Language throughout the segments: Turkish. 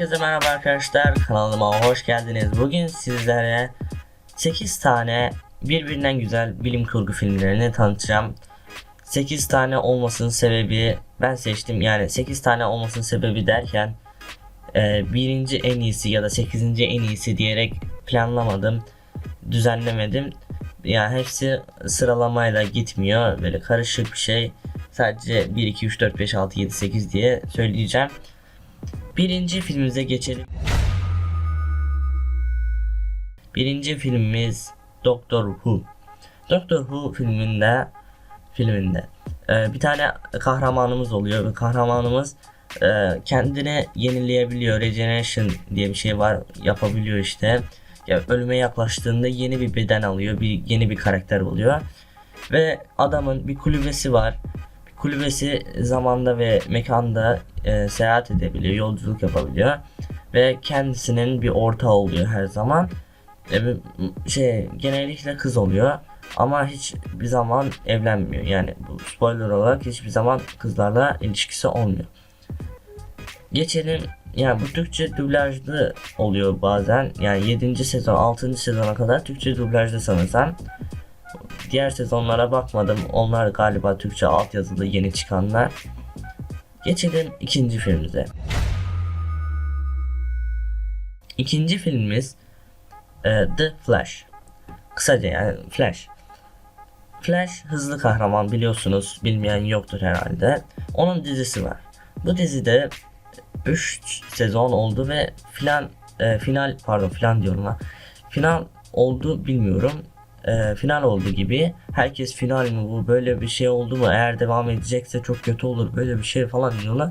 Herkese merhaba arkadaşlar kanalıma hoş geldiniz. Bugün sizlere 8 tane birbirinden güzel bilim kurgu filmlerini tanıtacağım. 8 tane olmasının sebebi ben seçtim yani 8 tane olmasının sebebi derken e, birinci en iyisi ya da 8. en iyisi diyerek planlamadım düzenlemedim. Yani hepsi sıralamayla gitmiyor böyle karışık bir şey sadece 1 2 3 4 5 6 7 8 diye söyleyeceğim. Birinci filmimize geçelim. Birinci filmimiz Doctor Who. Doctor Who filminde filminde e, bir tane kahramanımız oluyor kahramanımız e, kendini yenileyebiliyor. Regeneration diye bir şey var yapabiliyor işte. Ya ölüme yaklaştığında yeni bir beden alıyor, bir yeni bir karakter oluyor. Ve adamın bir kulübesi var. Kulübesi zamanda ve mekanda e, seyahat edebiliyor, yolculuk yapabiliyor ve kendisinin bir ortağı oluyor her zaman. E, şey genellikle kız oluyor ama hiç bir zaman evlenmiyor. Yani bu spoiler olarak hiçbir zaman kızlarla ilişkisi olmuyor. Geçelim yani bu Türkçe dublajlı oluyor bazen. Yani 7. sezon 6. sezona kadar Türkçe dublajlı sanırsam. Diğer sezonlara bakmadım. Onlar galiba Türkçe altyazılı yeni çıkanlar. Geçelim ikinci filmimize. İkinci filmimiz e, The Flash. Kısaca yani Flash. Flash hızlı kahraman biliyorsunuz. Bilmeyen yoktur herhalde. Onun dizisi var. Bu dizide 3 sezon oldu ve filan e, final pardon filan diyorum ha. Final oldu bilmiyorum. E, final oldu gibi. Herkes final mi bu böyle bir şey oldu mu? Eğer devam edecekse çok kötü olur böyle bir şey falan diyorlar.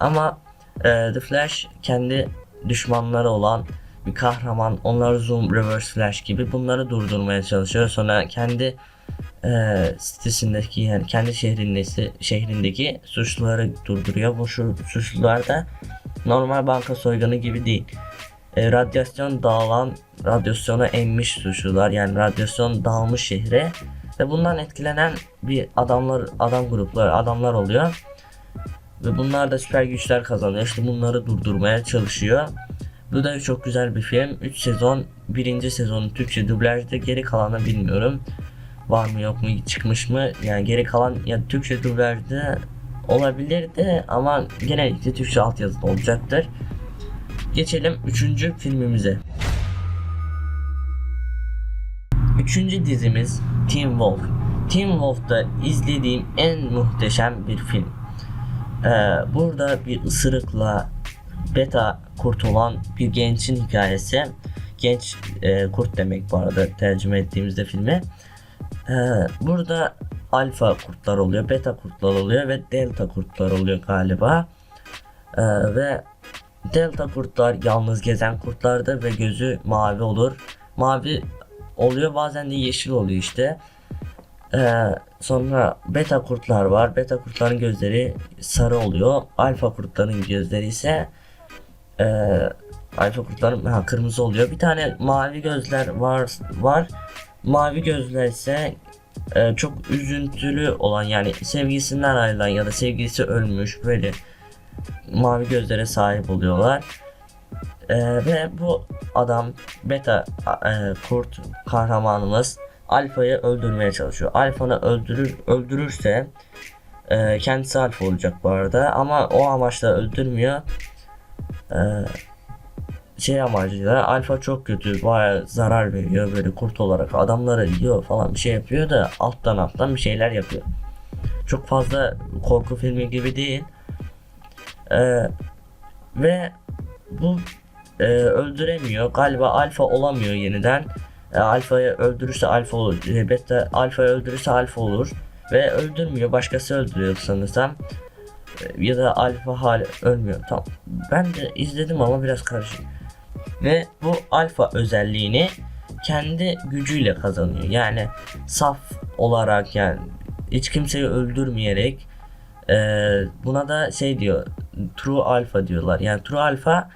Ama e, The Flash kendi düşmanları olan bir kahraman. Onlar Zoom, Reverse Flash gibi bunları durdurmaya çalışıyor. Sonra kendi e, sitesindeki yani kendi şehrindeki şehrindeki suçluları durduruyor. Bu suçlular da normal banka soygunu gibi değil. E, radyasyon dağılan, radyasyona emmiş suçlular yani radyasyon dağılmış şehre ve bundan etkilenen bir adamlar adam grupları adamlar oluyor. Ve bunlar da süper güçler kazanıyor. İşte bunları durdurmaya çalışıyor. Bu da çok güzel bir film. 3 sezon. Birinci sezonun Türkçe dublajda geri kalanı bilmiyorum. Var mı yok mu çıkmış mı? Yani geri kalan ya Türkçe dublajda olabilirdi ama genellikle Türkçe altyazıda olacaktır. Geçelim 3. filmimize. Üçüncü dizimiz Teen Wolf. Teen Wolf'ta izlediğim en muhteşem bir film. Ee, burada bir ısırıkla beta kurtulan bir gençin hikayesi. Genç e, kurt demek bu arada tercüme ettiğimizde filmi. Ee, burada alfa kurtlar oluyor, beta kurtlar oluyor ve delta kurtlar oluyor galiba. Ee, ve delta kurtlar yalnız gezen kurtlardır ve gözü mavi olur. Mavi oluyor bazen de yeşil oluyor işte. Ee, sonra beta kurtlar var. Beta kurtların gözleri sarı oluyor. Alfa kurtların gözleri ise e, alfa kurtların ha, kırmızı oluyor. Bir tane mavi gözler var var. Mavi gözler ise e, çok üzüntülü olan yani sevgisinden ayrılan ya da sevgilisi ölmüş böyle mavi gözlere sahip oluyorlar. E, ve bu adam beta e, kurt kahramanımız Alfa'yı öldürmeye çalışıyor. Alfa'nı öldürür öldürürse e, kendisi Alfa olacak bu arada ama o amaçla öldürmüyor. E, şey amacıyla Alfa çok kötü baya zarar veriyor böyle kurt olarak adamları yiyor falan bir şey yapıyor da alttan alttan bir şeyler yapıyor. Çok fazla korku filmi gibi değil. E, ve bu e, öldüremiyor. Galiba alfa olamıyor yeniden. E, alfayı öldürürse alfa olur. E, beta alfayı öldürürse alfa olur. Ve öldürmüyor. Başkası öldürüyor sanırsam. E, ya da alfa hal ölmüyor. Tamam. Ben de izledim ama biraz karışık. Ve bu alfa özelliğini kendi gücüyle kazanıyor. Yani saf olarak yani hiç kimseyi öldürmeyerek e, buna da şey diyor true alfa diyorlar. Yani true alfa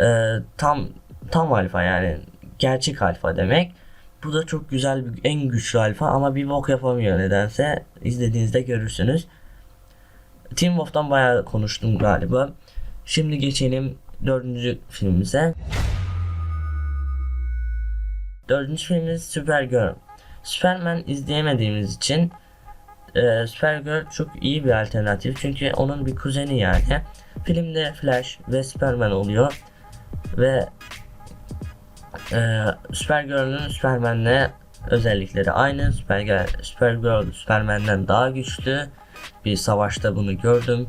e, tam tam alfa yani gerçek alfa demek. Bu da çok güzel bir en güçlü alfa ama bir bok yapamıyor nedense. İzlediğinizde görürsünüz. Team Wolf'tan bayağı konuştum galiba. Şimdi geçelim dördüncü filmimize. Dördüncü filmimiz Supergirl. Superman izleyemediğimiz için e, Supergirl çok iyi bir alternatif çünkü onun bir kuzeni yani. Filmde Flash ve Superman oluyor ve e, Supergirl'ün Superman'le özellikleri aynı. Supergirl, Supergirl Superman'den daha güçlü. Bir savaşta bunu gördüm.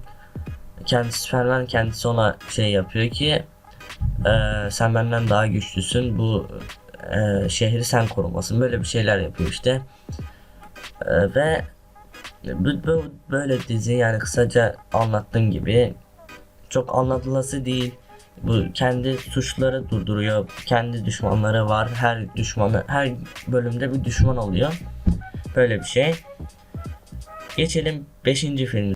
Kendisi Superman kendisi ona şey yapıyor ki e, sen benden daha güçlüsün bu e, şehri sen korumasın böyle bir şeyler yapıyor işte. E, ve böyle dizi yani kısaca anlattığım gibi çok anlatılası değil. Bu kendi suçları durduruyor. Kendi düşmanları var. Her düşmanı her bölümde bir düşman oluyor. Böyle bir şey. Geçelim 5. film.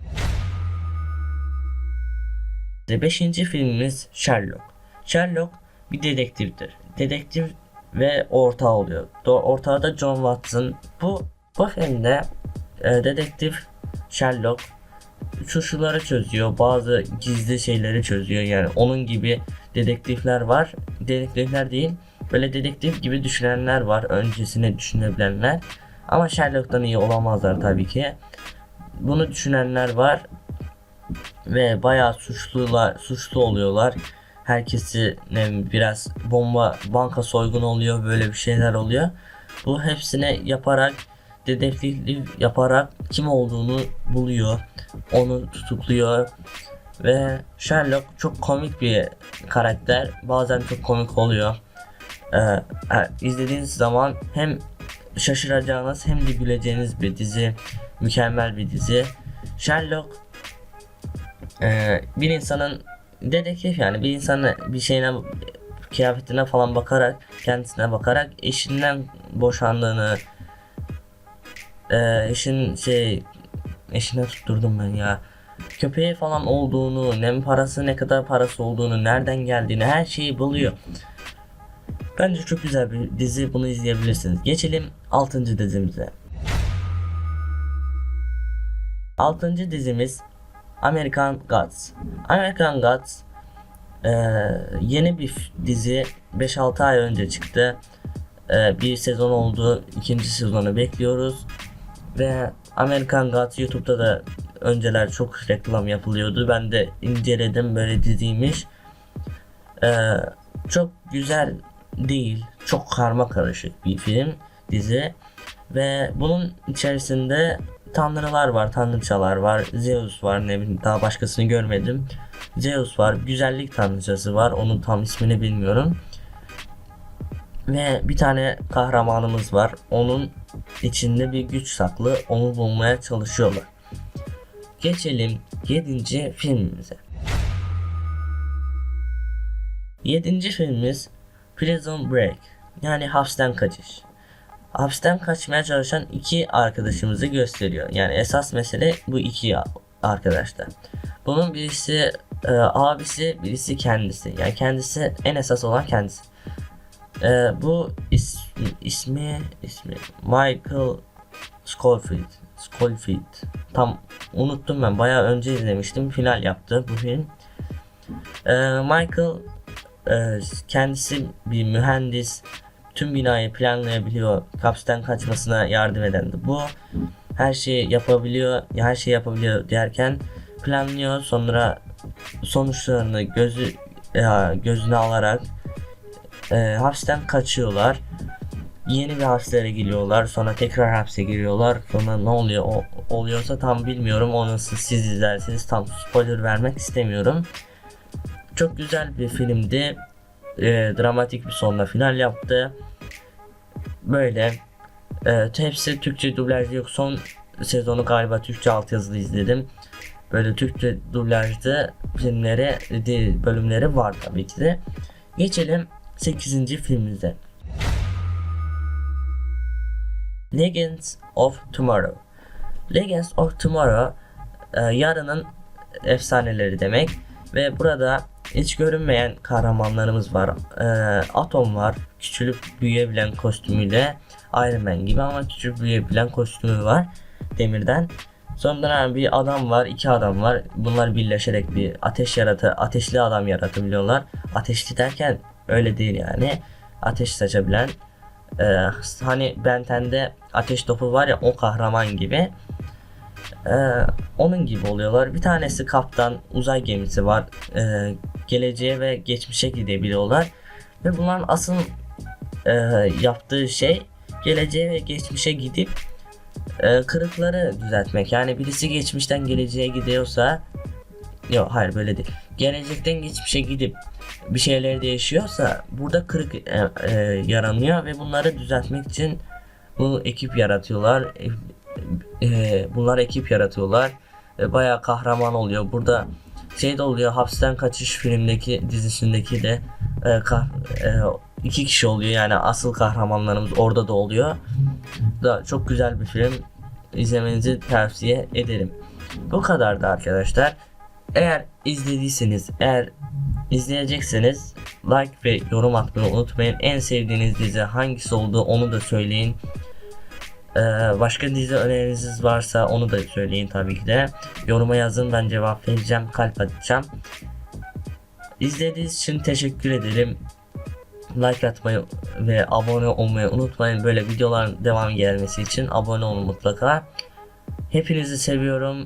5. filmimiz Sherlock. Sherlock bir dedektiftir. Dedektif ve ortağı oluyor. Ortağı da John Watson. Bu bu filmde e, dedektif Sherlock suçluları çözüyor. Bazı gizli şeyleri çözüyor. Yani onun gibi dedektifler var. Dedektifler değil. Böyle dedektif gibi düşünenler var. Öncesine düşünebilenler. Ama Sherlock'tan iyi olamazlar tabii ki. Bunu düşünenler var. Ve bayağı suçlular, suçlu oluyorlar. Herkesi biraz bomba banka soygunu oluyor böyle bir şeyler oluyor. Bu hepsine yaparak dedektiflik yaparak kim olduğunu buluyor. Onu tutukluyor. Ve Sherlock çok komik bir karakter. Bazen çok komik oluyor. Ee, izlediğiniz zaman hem şaşıracağınız hem de güleceğiniz bir dizi. Mükemmel bir dizi. Sherlock e, bir insanın dedektif yani bir insanın bir şeyine kıyafetine falan bakarak kendisine bakarak eşinden boşandığını e, eşin şey eşine tutturdum ben ya. Köpeği falan olduğunu ne parası ne kadar parası olduğunu nereden geldiğini her şeyi buluyor. Bence çok güzel bir dizi bunu izleyebilirsiniz. Geçelim 6. dizimize. 6. dizimiz American Gods. American Gods e, yeni bir dizi. 5-6 ay önce çıktı. E, bir sezon oldu. İkinci sezonu bekliyoruz ve American Gods YouTube'da da önceler çok reklam yapılıyordu. Ben de inceledim böyle diziymiş. Ee, çok güzel değil. Çok karma karışık bir film, dizi. Ve bunun içerisinde tanrılar var, tanrıçalar var, Zeus var, ne bileyim daha başkasını görmedim. Zeus var, güzellik tanrıçası var, onun tam ismini bilmiyorum. Ve bir tane kahramanımız var. Onun içinde bir güç saklı. Onu bulmaya çalışıyorlar. Geçelim 7. filmimize. 7. filmimiz Prison Break. Yani hapisten kaçış. Hapisten kaçmaya çalışan iki arkadaşımızı gösteriyor. Yani esas mesele bu iki arkadaşlar. Bunun birisi e, abisi, birisi kendisi. Yani kendisi en esas olan kendisi. Ee, bu ismi, ismi ismi Michael Scofield. Scofield. Tam unuttum ben. Bayağı önce izlemiştim. Final yaptı bu film. Ee, Michael e, kendisi bir mühendis. Tüm binayı planlayabiliyor. Kapsiden kaçmasına yardım eden de bu. Her şeyi yapabiliyor. Her şeyi yapabiliyor derken planlıyor. Sonra sonuçlarını gözü e, gözüne alarak e, hapisten kaçıyorlar. Yeni bir hapislere giriyorlar. Sonra tekrar hapse giriyorlar. Sonra ne oluyor o, oluyorsa tam bilmiyorum. Onu siz izlersiniz. Tam spoiler vermek istemiyorum. Çok güzel bir filmdi. E, dramatik bir sonla final yaptı. Böyle e, hepsi Türkçe dublaj yok. Son sezonu galiba Türkçe altyazılı izledim. Böyle Türkçe dublajlı filmleri, bölümleri var tabii ki de. Geçelim 8. filmimize. Legends of Tomorrow. Legends of Tomorrow e, yarının efsaneleri demek ve burada hiç görünmeyen kahramanlarımız var. E, Atom var. Küçülüp büyüyebilen kostümüyle Iron Man gibi ama küçülüp büyüyebilen kostümü var demirden. Sonra bir adam var, iki adam var. Bunlar birleşerek bir ateş yaratı, ateşli adam yaratabiliyorlar. Ateşli derken öyle değil yani. Ateş saçabilen. Ee, hani Benten'de ateş topu var ya o kahraman gibi. Ee, onun gibi oluyorlar. Bir tanesi kaptan uzay gemisi var. Ee, geleceğe ve geçmişe gidebiliyorlar. Ve bunların asıl e, yaptığı şey geleceğe ve geçmişe gidip e, kırıkları düzeltmek. Yani birisi geçmişten geleceğe gidiyorsa yok hayır böyle değil. Gelecekten geçmişe gidip bir şeyler değişiyorsa burada kırık e, e, yaranıyor ve bunları düzeltmek için bu ekip yaratıyorlar. E, e, bunlar ekip yaratıyorlar ve bayağı kahraman oluyor. Burada şey de oluyor hapisten kaçış filmdeki dizisindeki de e, kah- e, iki kişi oluyor yani asıl kahramanlarımız orada da oluyor. Da çok güzel bir film. İzlemenizi tavsiye ederim. Bu kadardı arkadaşlar. Eğer izlediyseniz, eğer izleyecekseniz like ve yorum atmayı unutmayın. En sevdiğiniz dizi hangisi olduğu onu da söyleyin. Ee, başka dizi öneriniz varsa onu da söyleyin tabii ki de. Yoruma yazın ben cevap vereceğim, kalp atacağım. İzlediğiniz için teşekkür ederim. Like atmayı ve abone olmayı unutmayın. Böyle videoların devam gelmesi için abone olun mutlaka. Hepinizi seviyorum.